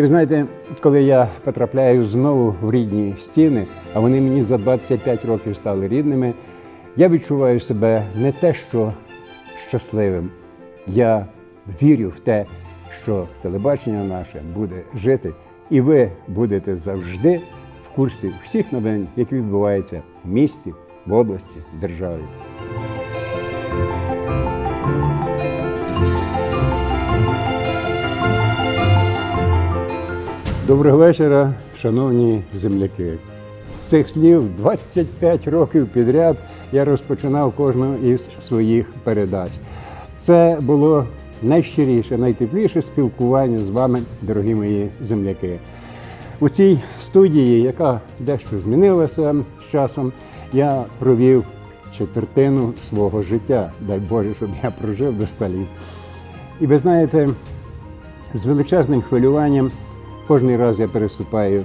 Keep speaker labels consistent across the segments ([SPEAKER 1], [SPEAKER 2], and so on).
[SPEAKER 1] І ви знаєте, коли я потрапляю знову в рідні стіни, а вони мені за 25 років стали рідними, я відчуваю себе не те, що щасливим. Я вірю в те, що телебачення наше буде жити, і ви будете завжди в курсі всіх новин, які відбуваються в місті, в області, в державі. Доброго вечора, шановні земляки. З цих слів 25 років підряд я розпочинав кожну із своїх передач. Це було найщиріше, найтепліше спілкування з вами, дорогі мої земляки. У цій студії, яка дещо змінилася з часом, я провів четвертину свого життя. Дай Боже, щоб я прожив до столів. І ви знаєте, з величезним хвилюванням кожний раз я переступаю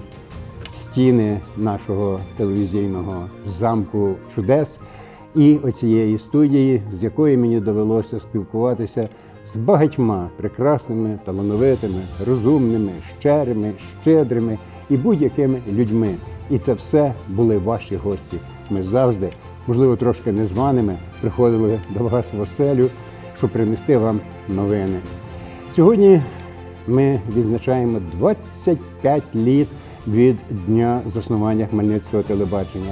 [SPEAKER 1] стіни нашого телевізійного замку чудес і оцієї студії, з якої мені довелося спілкуватися з багатьма прекрасними, талановитими, розумними, щирими, щедрими і будь-якими людьми. І це все були ваші гості. Ми завжди, можливо, трошки незваними, приходили до вас в оселю, щоб принести вам новини. Сьогодні ми відзначаємо 25 літ від дня заснування Хмельницького телебачення.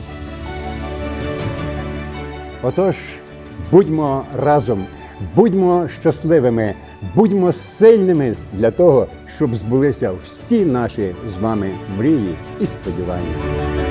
[SPEAKER 1] Отож, будьмо разом, будьмо щасливими, будьмо сильними для того, щоб збулися всі наші з вами мрії і сподівання.